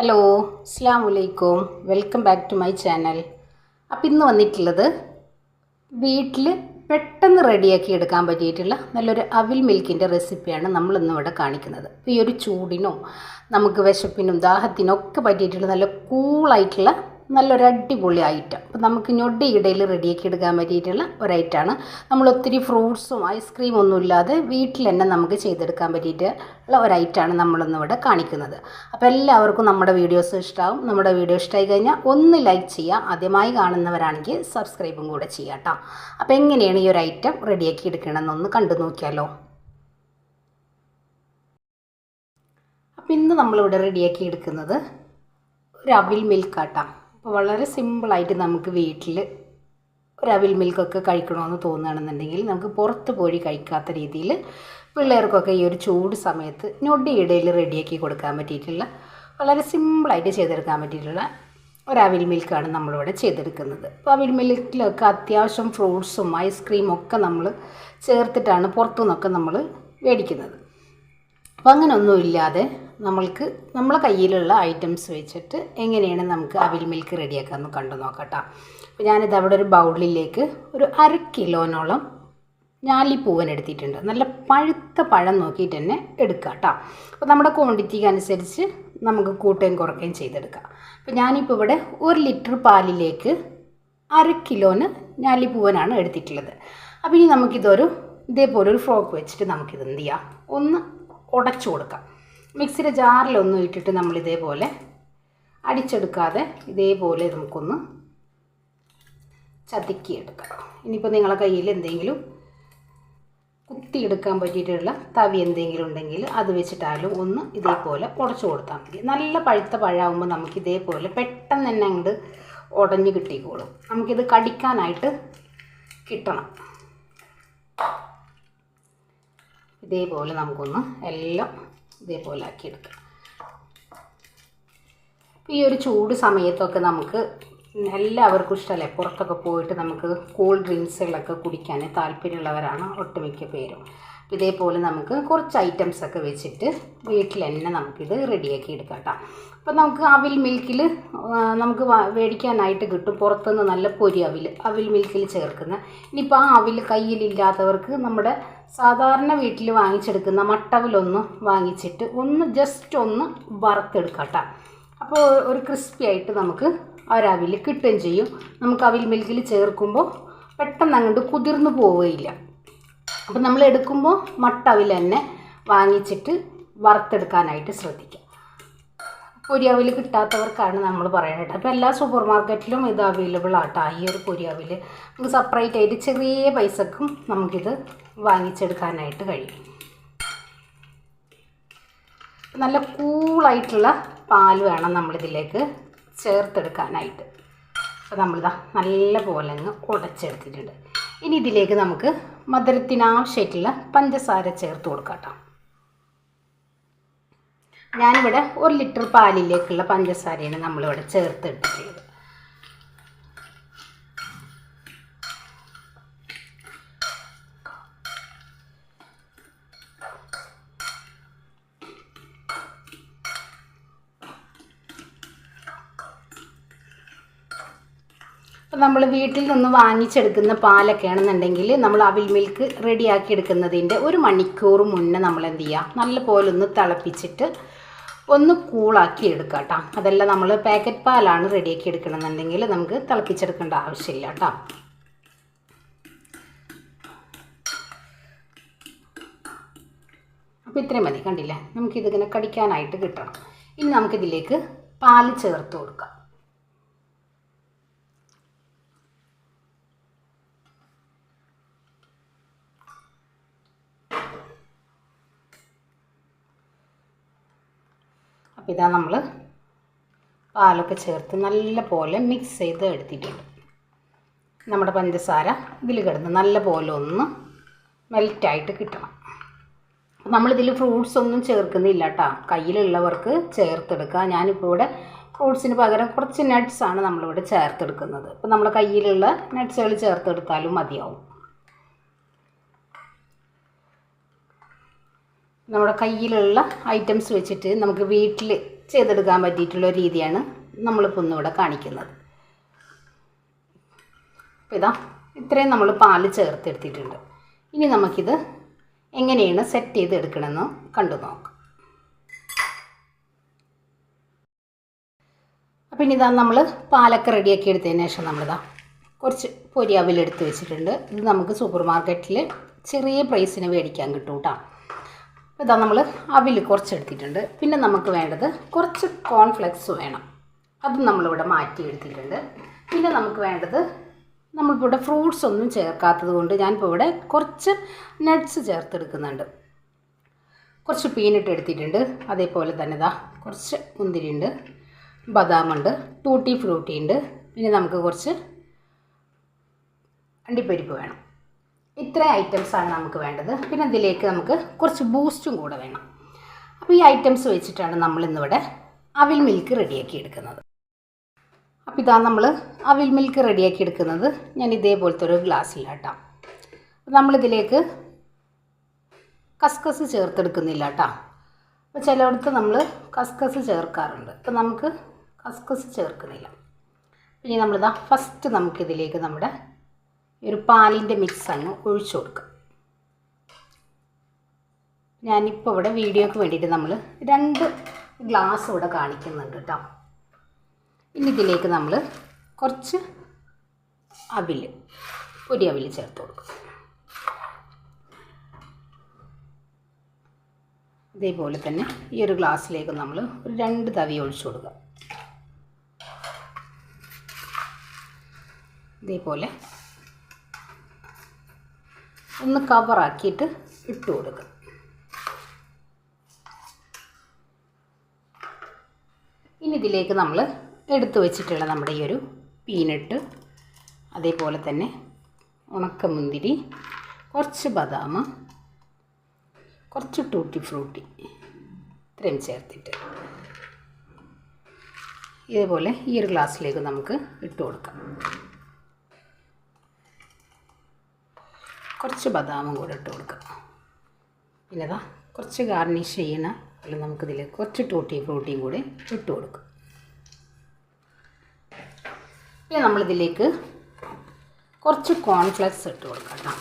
Hello അസ്സാം വലൈക്കും welcome back to my channel. അപ്പം ഇന്ന് വന്നിട്ടുള്ളത് വീട്ടിൽ പെട്ടെന്ന് റെഡിയാക്കി എടുക്കാൻ പറ്റിയിട്ടുള്ള നല്ലൊരു അവിൽ മിൽക്കിന്റെ റെസിപ്പിയാണ് നമ്മളിന്ന് ഇവിടെ കാണിക്കുന്നത്. ഈ ഒരു ചൂടിനോ നമുക്ക് വിശപ്പിനും ദാഹത്തിനും ഒക്കെ പറ്റിയിട്ടുള്ള നല്ല കൂളായിട്ടുള്ള നല്ലൊരു അടിപൊളി ഐറ്റം അപ്പം നമുക്ക് ഞൊടി ഇടയിൽ റെഡിയാക്കി എടുക്കാൻ പറ്റിയിട്ടുള്ള ഒരു ഐറ്റമാണ് നമ്മൾ ഒത്തിരി ഫ്രൂട്ട്സും ഐസ്ക്രീമും ഒന്നും ഇല്ലാതെ വീട്ടിൽ തന്നെ നമുക്ക് ചെയ്തെടുക്കാൻ പറ്റിയിട്ടുള്ള ഒരു ഐറ്റമാണ് നമ്മളൊന്നും ഇവിടെ കാണിക്കുന്നത്. അപ്പോൾ എല്ലാവർക്കും നമ്മുടെ വീഡിയോസ് ഇഷ്ടമാവും നമ്മുടെ വീഡിയോ ഇഷ്ടമായി കഴിഞ്ഞാൽ ഒന്ന് ലൈക്ക് ചെയ്യുക. ആദ്യമായി കാണുന്നവരാണെങ്കിൽ സബ്സ്ക്രൈബും കൂടെ ചെയ്യാം കേട്ടോ അപ്പോൾ എങ്ങനെയാണ് ഈ ഒരു ഐറ്റം റെഡിയാക്കി എടുക്കണമെന്നൊന്ന് കണ്ടു നോക്കിയാലോ. അപ്പോൾ ഇന്ന് നമ്മളിവിടെ റെഡിയാക്കി എടുക്കുന്നത് ഒരു അവിൽ മിൽക്കാട്ടാം അപ്പോൾ വളരെ സിമ്പിളായിട്ട് നമുക്ക് വീട്ടിൽ ഒരു അവിൽ മിൽക്കൊക്കെ കഴിക്കണമെന്ന് തോന്നുകയാണെന്നുണ്ടെങ്കിൽ നമുക്ക് പുറത്ത് പോയി കഴിക്കാത്ത രീതിയിൽ പിള്ളേർക്കൊക്കെ ഈ ഒരു ചൂട് സമയത്ത് ഞൊടിയിടയിൽ റെഡിയാക്കി കൊടുക്കാൻ പറ്റിയിട്ടുള്ള വളരെ സിമ്പിളായിട്ട് ചെയ്തെടുക്കാൻ പറ്റിയിട്ടുള്ള ഒരു അവിൽ മിൽക്കാണ് നമ്മളിവിടെ ചെയ്തെടുക്കുന്നത്. അപ്പോൾ അവിൽ മിൽക്കിലൊക്കെ അത്യാവശ്യം ഫ്രൂട്ട്സും ഐസ്ക്രീമും ഒക്കെ നമ്മൾ ചേർത്തിട്ടാണ് പുറത്തുനിന്നൊക്കെ നമ്മൾ മേടിക്കുന്നത്. അപ്പോൾ അങ്ങനെയൊന്നുമില്ലാതെ നമ്മൾക്ക് നമ്മളെ കയ്യിലുള്ള ഐറ്റംസ് വെച്ചിട്ട് എങ്ങനെയാണ് നമുക്ക് അവിൽ മിൽക്ക് റെഡിയാക്കാമെന്ന് കണ്ടു നോക്കട്ടോ. അപ്പോൾ ഞാനിത് അവിടെ ഒരു ബൗളിലേക്ക് ഒരു അര കിലോനോളം ഞാലിപ്പൂവൻ എടുത്തിട്ടുണ്ട്. നല്ല പഴുത്ത പഴം നോക്കിയിട്ട് തന്നെ എടുക്കുക കേട്ടോ അപ്പോൾ നമ്മുടെ ക്വാണ്ടിറ്റിക്ക് അനുസരിച്ച് നമുക്ക് കൂട്ടുകയും കുറയ്ക്കുകയും ചെയ്തെടുക്കാം. അപ്പോൾ ഞാനിപ്പോൾ ഇവിടെ ഒരു ലിറ്റർ പാലിലേക്ക് അര കിലോന് ഞാലിപ്പൂവനാണ് എടുത്തിട്ടുള്ളത്. അപ്പോൾ ഇനി നമുക്കിതൊരു ഇതേപോലെ ഒരു ഫ്രോക്ക് വെച്ചിട്ട് നമുക്കിത് എന്ത് ചെയ്യാം? ഒന്ന് ഉടച്ചു കൊടുക്കാം. മിക്സിയുടെ ജാറിലൊന്നും ഇട്ടിട്ട് നമ്മൾ ഇതേപോലെ അടിച്ചെടുക്കാതെ ഇതേപോലെ നമുക്കൊന്ന് ചതുക്കിയെടുക്കാം. ഇനിയിപ്പോൾ നിങ്ങളുടെ കയ്യിൽ എന്തെങ്കിലും കുത്തിയെടുക്കാൻ പറ്റിയിട്ടുള്ള തവി എന്തെങ്കിലും ഉണ്ടെങ്കിൽ അത് വെച്ചിട്ടാലും ഒന്ന് ഇതേപോലെ ഉടച്ചു കൊടുത്താൽ മതി. നല്ല പഴുത്ത പഴമാകുമ്പോൾ നമുക്ക് ഇതേപോലെ പെട്ടെന്ന് തന്നെ അങ്ങോട്ട് ഉടഞ്ഞ് കിട്ടിക്കോളും. നമുക്കിത് കടിക്കാനായിട്ട് കിട്ടണം. ഇതേപോലെ നമുക്കൊന്ന് എല്ലാം ഇതേപോലെ ആക്കിയെടുക്കാം ഈ ഒരു ചൂട് സമയത്തൊക്കെ നമുക്ക് എല്ലാവർക്കും ഇഷ്ടമല്ലേ പുറത്തൊക്കെ പോയിട്ട് നമുക്ക് കൂൾ ഡ്രിങ്ക്സുകളൊക്കെ കുടിക്കാൻ താല്പര്യമുള്ളവരാണ് ഒട്ടുമിക്ക പേരും. ഇതേപോലെ നമുക്ക് കുറച്ച് ഐറ്റംസ് ഒക്കെ വെച്ചിട്ട് വീട്ടിൽ തന്നെ നമുക്കിത് റെഡിയാക്കി എടുക്കാം കേട്ടോ അപ്പോൾ നമുക്ക് അവിൽ മിൽക്കിൽ നമുക്ക് മേടിക്കാനായിട്ട് കിട്ടും പുറത്തുനിന്ന് നല്ല പൊരി അവിൽ അവിൽ മിൽക്കിൽ ചേർക്കുന്ന. ഇനിയിപ്പോൾ ആ അവിൽ കയ്യിലില്ലാത്തവർക്ക് നമ്മുടെ സാധാരണ വീട്ടിൽ വാങ്ങിച്ചെടുക്കുന്ന മട്ടവിലൊന്ന് വാങ്ങിച്ചിട്ട് ഒന്ന് ജസ്റ്റ് ഒന്ന് വറുത്തെടുക്കാം കേട്ടോ അപ്പോൾ ഒരു ക്രിസ്പി ആയിട്ട് നമുക്ക് ഒരവിൽ കിട്ടുകയും ചെയ്യും. നമുക്ക് അവിൽ മിൽക്കിൽ ചേർക്കുമ്പോൾ പെട്ടെന്ന് അങ്ങോട്ട് കുതിർന്നു പോവുകയില്ല. അപ്പം നമ്മൾ എടുക്കുമ്പോൾ മട്ടവിൽ തന്നെ വാങ്ങിച്ചിട്ട് വറുത്തെടുക്കാനായിട്ട് ശ്രദ്ധിക്കുക പൊരിയവിൽ കിട്ടാത്തവർക്കാണ് നമ്മൾ പറയുന്നത് അപ്പോൾ എല്ലാ സൂപ്പർ മാർക്കറ്റിലും ഇത് അവൈലബിൾ ആട്ടോ. ഈ ഒരു പൊരിയാവിൽ നമുക്ക് സെപ്പറേറ്റ് ആയിട്ട് ചെറിയ പൈസക്കും നമുക്കിത് വാങ്ങിച്ചെടുക്കാനായിട്ട് കഴിയും. നല്ല കൂളായിട്ടുള്ള പാൽ വേണം നമ്മളിതിലേക്ക് ചേർത്തെടുക്കാനായിട്ട്. അപ്പോൾ നമ്മളിതാ നല്ല പോലെ അങ്ങ് ഉടച്ചെടുത്തിട്ടുണ്ട്. ഇനി ഇതിലേക്ക് നമുക്ക് മധുരത്തിനാവശ്യമായിട്ടുള്ള പഞ്ചസാര ചേർത്ത് കൊടുക്കാം ഞാനിവിടെ ഒരു ലിറ്റർ പാലിലേക്കുള്ള പഞ്ചസാരയാണ് നമ്മളിവിടെ ചേർത്തെടുത്തിട്ടുള്ളത് അപ്പം നമ്മൾ വീട്ടിൽ നിന്ന് വാങ്ങിച്ചെടുക്കുന്ന പാലൊക്കെ ആണെന്നുണ്ടെങ്കിൽ നമ്മൾ അവിൽ മിൽക്ക് റെഡിയാക്കി എടുക്കുന്നതിന്റെ ഒരു മണിക്കൂർ മുന്നേ നമ്മൾ എന്ത് ചെയ്യുക? നല്ല പോലെ ഒന്ന് തിളപ്പിച്ചിട്ട് ഒന്ന് കൂളാക്കി എടുക്കുക കേട്ടോ അതല്ല നമ്മൾ പാക്കറ്റ് പാലാണ് റെഡിയാക്കി എടുക്കണമെന്നുണ്ടെങ്കിൽ നമുക്ക് തിളപ്പിച്ചെടുക്കേണ്ട ആവശ്യമില്ല കേട്ടോ അപ്പോൾ ഇത്രയും മതി കണ്ടില്ലേ? നമുക്കിതിങ്ങനെ കടിക്കാനായിട്ട് കിട്ടണം. ഇനി നമുക്കിതിലേക്ക് പാൽ ചേർത്ത് കൊടുക്കാം. അപ്പോൾ ഇതാ നമ്മൾ പാലൊക്കെ ചേർത്ത് നല്ല പോലെ മിക്സ് ചെയ്ത് എടുത്തിട്ടുണ്ട്. നമ്മുടെ പഞ്ചസാര ഇതിൽ കിടന്ന് നല്ല പോലെ ഒന്ന് മെൽറ്റായിട്ട് കിട്ടണം. നമ്മളിതിൽ ഫ്രൂട്ട്സ് ഒന്നും ചേർക്കുന്നില്ല കേട്ടോ കയ്യിലുള്ളവർക്ക് ചേർത്തെടുക്കുക ഞാനിപ്പോൾ ഇവിടെ ഫ്രൂട്ട്സിന് പകരം കുറച്ച് നട്ട്സാണ് നമ്മളിവിടെ ചേർത്തെടുക്കുന്നത്. അപ്പോൾ നമ്മുടെ കയ്യിലുള്ള നട്ട്സുകൾ ചേർത്തെടുത്താലും മതിയാവും. നമ്മുടെ കയ്യിലുള്ള ഐറ്റംസ് വെച്ചിട്ട് നമുക്ക് വീട്ടിൽ ചെയ്തെടുക്കാൻ പറ്റിയിട്ടുള്ള രീതിയാണ് നമ്മളിപ്പോൾ ഇന്നിവിടെ കാണിക്കുന്നത്. അപ്പോൾ ഇതാ ഇത്രയും നമ്മൾ പാൽ ചേർത്തെടുത്തിട്ടുണ്ട്. ഇനി നമുക്കിത് എങ്ങനെയാണ് സെറ്റ് ചെയ്ത് എടുക്കണമെന്ന് കണ്ടു നോക്കാം. അപ്പം ഇനി ഇതാ നമ്മൾ പാലൊക്കെ റെഡിയാക്കി എടുത്തതിന് ശേഷം നമ്മളിതാ കുറച്ച് പൊരിയാവിൽ എടുത്ത് വെച്ചിട്ടുണ്ട്. ഇത് നമുക്ക് സൂപ്പർ മാർക്കറ്റിൽ ചെറിയ പ്രൈസിന് മേടിക്കാൻ കിട്ടും കേട്ടോ. അപ്പോൾ ഇതാ നമ്മൾ അവിൽ കുറച്ച് എടുത്തിട്ടുണ്ട് പിന്നെ നമുക്ക് വേണ്ടത് കുറച്ച് കോൺഫ്ലെക്സ് വേണം. അതും നമ്മളിവിടെ മാറ്റി എടുത്തിട്ടുണ്ട് പിന്നെ നമുക്ക് വേണ്ടത് നമ്മളിപ്പോൾ ഇവിടെ ഫ്രൂട്ട്സ് ഒന്നും ചേർക്കാത്തത് കൊണ്ട് ഞാനിപ്പോൾ ഇവിടെ കുറച്ച് നട്ട്സ് ചേർത്തെടുക്കുന്നുണ്ട്. കുറച്ച് പീനട്ട് എടുത്തിട്ടുണ്ട് അതേപോലെ തന്നെ ഇതാ കുറച്ച് മുന്തിരിയുണ്ട് ബദാമുണ്ട് ടൂട്ടി ഫ്രൂട്ടി ഉണ്ട്. പിന്നെ നമുക്ക് കുറച്ച് അണ്ടിപ്പരിപ്പ് വേണം. ഇത്ര ഐറ്റംസാണ് നമുക്ക് വേണ്ടത്. പിന്നെ ഇതിലേക്ക് നമുക്ക് കുറച്ച് ബൂസ്റ്റും കൂടെ വേണം. അപ്പോൾ ഈ ഐറ്റംസ് വെച്ചിട്ടാണ് നമ്മൾ ഇന്നിവിടെ അവിൽ മിൽക്ക് റെഡിയാക്കി എടുക്കുന്നത്. അപ്പോൾ ഇതാണ് നമ്മൾ അവിൽ മിൽക്ക് റെഡിയാക്കി എടുക്കുന്നത്. ഞാൻ ഇതേപോലത്തെ ഒരു ഗ്ലാസ്സിലാട്ടാം. നമ്മളിതിലേക്ക് കസ്കസ് ചേർത്തെടുക്കുന്നില്ല കേട്ടോ അപ്പോൾ ചിലയിടത്ത് നമ്മൾ കസ്കസ് ചേർക്കാറുണ്ട്. അപ്പോൾ നമുക്ക് കസ്കസ് ചേർക്കുന്നില്ല. ഇനി നമ്മളിതാ ഫസ്റ്റ് നമുക്കിതിലേക്ക് നമ്മുടെ ഒരു പാലിന്റെ മിക്സ് അങ്ങ് ഒഴിച്ചു കൊടുക്കാം. ഞാനിപ്പോൾ ഇവിടെ വീഡിയോക്ക് വേണ്ടിയിട്ട് നമ്മൾ രണ്ട് ഗ്ലാസ് ഇവിടെ കാണിക്കുന്നുണ്ട് കേട്ടോ ഇനി ഇതിലേക്ക് നമ്മൾ കുറച്ച് അവിൽ പൊരി അവിൽ ചേർത്ത് കൊടുക്കും. ഇതേപോലെ തന്നെ ഈ ഒരു ഗ്ലാസ്സിലേക്ക് നമ്മൾ ഒരു രണ്ട് തവി ഒഴിച്ചു കൊടുക്കുക ഇതേപോലെ ഒന്ന് കവറാക്കിയിട്ട് ഇട്ട് കൊടുക്കുക ഇനി ഇതിലേക്ക് നമ്മൾ എടുത്തു വെച്ചിട്ടുള്ള നമ്മുടെ ഈ ഒരു പീനട്ട് അതേപോലെ തന്നെ ഉണക്കമുന്തിരി കുറച്ച് ബദാം കുറച്ച് ടൂട്ടി ഫ്രൂട്ടി ഇത്രയും ചേർത്തിട്ട്. ഇതേപോലെ ഈ ഒരു ഗ്ലാസ്സിലേക്ക് നമുക്ക് ഇട്ട് കൊടുക്കാം. കുറച്ച് ബദാമും കൂടെ ഇട്ട് കൊടുക്കാം. ഇല്ലതാ കുറച്ച് ഗാർണിഷ് ചെയ്യണ അല്ല നമുക്കിതിൽ കുറച്ച് ടൂട്ടി ഫ്രൂട്ടിയും കൂടി ഇട്ട് കൊടുക്കും. പിന്നെ നമ്മളിതിലേക്ക് കുറച്ച് കോൺഫ്ലെക്സ് ഇട്ട് കൊടുക്കാം കേട്ടോ.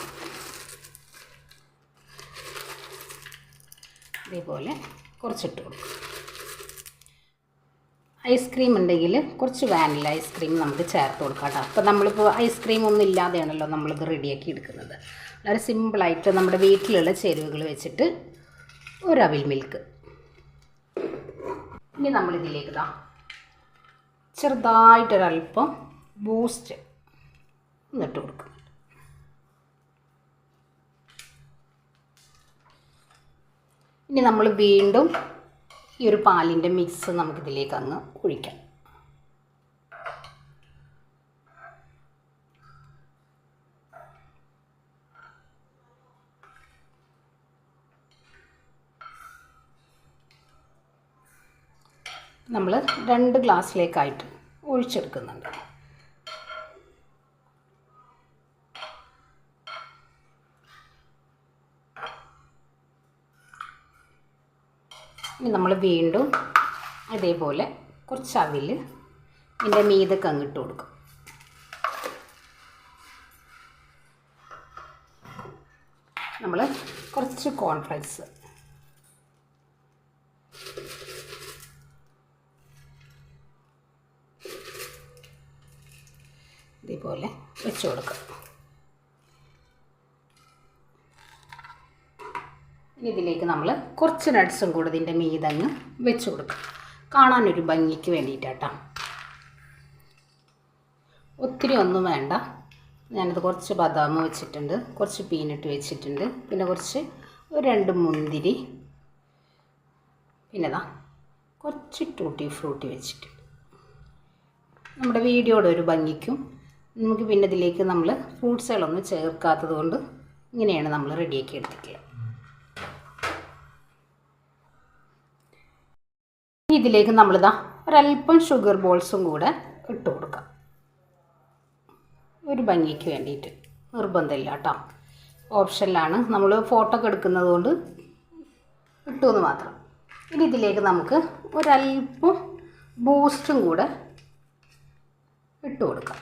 ഇതേപോലെ കുറച്ചിട്ട് കൊടുക്കും. ഐസ്ക്രീം ഉണ്ടെങ്കിൽ കുറച്ച് വാനില ഐസ്ക്രീം നമുക്ക് ചേർത്ത് കൊടുക്കാം കേട്ടോ. അപ്പോൾ നമ്മളിപ്പോൾ ഐസ്ക്രീം ഒന്നും ഇല്ലാതെയാണല്ലോ നമ്മളിത് റെഡിയാക്കി എടുക്കുന്നത്. വളരെ സിമ്പിളായിട്ട് നമ്മുടെ വീട്ടിലുള്ള ചേരുവകൾ വെച്ചിട്ട് ഒരു അവിൽ മിൽക്ക്. ഇനി നമ്മളിതിലേക്ക് ഇതാ ചെറുതായിട്ടൊരല്പം ബൂസ്റ്റ് എന്നിട്ട് കൊടുക്കും. ഇനി നമ്മൾ വീണ്ടും ഈ ഒരു പാലിന്റെ മിക്സ് നമുക്കിതിലേക്ക് അങ്ങ് ഒഴിക്കാം. നമ്മൾ രണ്ട് ഗ്ലാസ്സിലേക്കായിട്ട് ഒഴിച്ചെടുക്കുന്നുണ്ട്. ഇനി നമ്മൾ വീണ്ടും ഇതേപോലെ കുറച്ച് അവിൽ ഇതിന്റെ മീതൊക്കെ അങ്ങിട്ട് കൊടുക്കും. നമ്മൾ കുറച്ച് കോൺഫ്ലെക്സ് ഇതേപോലെ വെച്ച് കൊടുക്കാം. ഇനി ഇതിലേക്ക് നമ്മൾ കുറച്ച് നട്ട്സും കൂടെ ഇതിന്റെ മീതങ്ങ് വെച്ച് കൊടുക്കാം. കാണാനൊരു ഭംഗിക്ക് വേണ്ടിയിട്ടാട്ടോ. ഒത്തിരി ഒന്നും വേണ്ട. ഞാനത് കുറച്ച് ബദാം വെച്ചിട്ടുണ്ട് കുറച്ച് പീനട്ട് വെച്ചിട്ടുണ്ട് പിന്നെ കുറച്ച് ഒരു രണ്ട് മുന്തിരി പിന്നെ ഇതാ കുറച്ച് ടൂട്ടി ഫ്രൂട്ടി വെച്ചിട്ടുണ്ട്. നമ്മുടെ വീഡിയോയുടെ ഒരു ഭംഗിക്കും നമുക്ക് പിന്നെ ഇതിലേക്ക് നമ്മൾ ഫ്രൂട്ട്സുകളൊന്നും ചേർക്കാത്തത് കൊണ്ട് ഇങ്ങനെയാണ് നമ്മൾ റെഡിയാക്കി എടുത്തിട്ടുള്ളത് ഇതിലേക്ക് നമ്മളിതാ ഒരല്പം ഷുഗർ ബോൾസും കൂടെ ഇട്ട് കൊടുക്കാം. ഒരു ഭംഗിക്ക് വേണ്ടിയിട്ട്. നിർബന്ധമില്ല കേട്ടോ. ഓപ്ഷനിലാണ് നമ്മൾ ഫോട്ടോ ഒക്കെ എടുക്കുന്നത് കൊണ്ട് ഇട്ടു എന്ന് മാത്രം. ഇനി ഇതിലേക്ക് നമുക്ക് ഒരല്പം ബൂസ്റ്റും കൂടെ ഇട്ട് കൊടുക്കാം.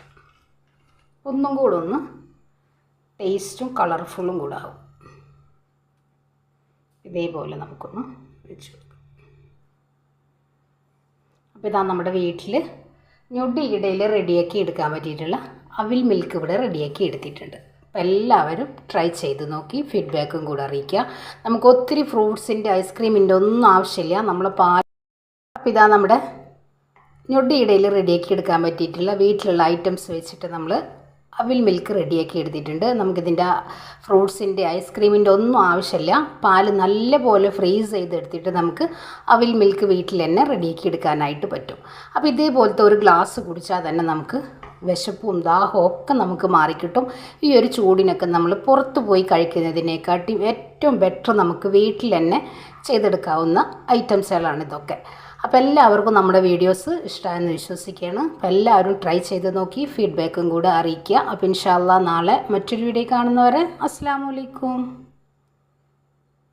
ഒന്നും കൂടെ ഒന്ന് ടേസ്റ്റും കളർഫുള്ളും കൂടെ ആവും. ഇതേപോലെ നമുക്കൊന്ന് വെച്ച് കൊടുക്കാം. അപ്പോൾ ഇതാ നമ്മുടെ വീട്ടിൽ ഞൊടിയിടയിൽ റെഡിയാക്കി എടുക്കാൻ പറ്റിയിട്ടുള്ള അവിൽ മിൽക്ക് ഇവിടെ റെഡിയാക്കി എടുത്തിട്ടുണ്ട്. അപ്പോൾ എല്ലാവരും ട്രൈ ചെയ്ത് നോക്കി ഫീഡ്ബാക്കും കൂടെ അറിയിക്കുക. നമുക്ക് ഒത്തിരി ഫ്രൂട്ട്സിന്റെ ഐസ്ക്രീമിന്റെ ഒന്നും ആവശ്യമില്ല. നമ്മൾ പാൽ അപ്പോൾ ഇതാ നമ്മുടെ ഞൊടിയിടയിൽ റെഡിയാക്കി എടുക്കാൻ പറ്റിയിട്ടുള്ള വീട്ടിലുള്ള ഐറ്റംസ് വെച്ചിട്ട് നമ്മൾ അവിൽ മിൽക്ക് റെഡിയാക്കി എടുത്തിട്ടുണ്ട്. നമുക്കിതിന്റെ ഫ്രൂട്ട്സിന്റെ ഐസ്ക്രീമിന്റെ ഒന്നും ആവശ്യമില്ല. പാൽ നല്ലപോലെ ഫ്രീസ് ചെയ്തെടുത്തിട്ട് നമുക്ക് അവിൽ മിൽക്ക് വീട്ടിൽ തന്നെ റെഡിയാക്കി എടുക്കാനായിട്ട് പറ്റും. അപ്പോൾ ഇതേപോലത്തെ ഒരു ഗ്ലാസ് കുടിച്ചാൽ തന്നെ നമുക്ക് വിശപ്പും ദാഹവും ഒക്കെ നമുക്ക് മാറിക്കിട്ടും. ഈ ഒരു ചൂടിനൊക്കെ നമ്മൾ പുറത്ത് പോയി കഴിക്കുന്നതിനെക്കാട്ടി ഏറ്റവും ബെറ്റർ നമുക്ക് വീട്ടിൽ തന്നെ ചെയ്തെടുക്കാവുന്ന ഐറ്റംസുകളാണ് ഇതൊക്കെ. അപ്പോൾ എല്ലാവർക്കും നമ്മുടെ വീഡിയോസ് ഇഷ്ടമായെന്ന് വിശ്വസിക്കുകയാണ്. അപ്പോൾ എല്ലാവരും ട്രൈ ചെയ്ത് നോക്കി ഫീഡ്ബാക്കും കൂടെ അറിയിക്കുക. അപ്പോൾ ഇൻഷാല്ല നാളെ മറ്റൊരു വീഡിയോ കാണുന്നവരെ അസ്സാം വലൈക്കും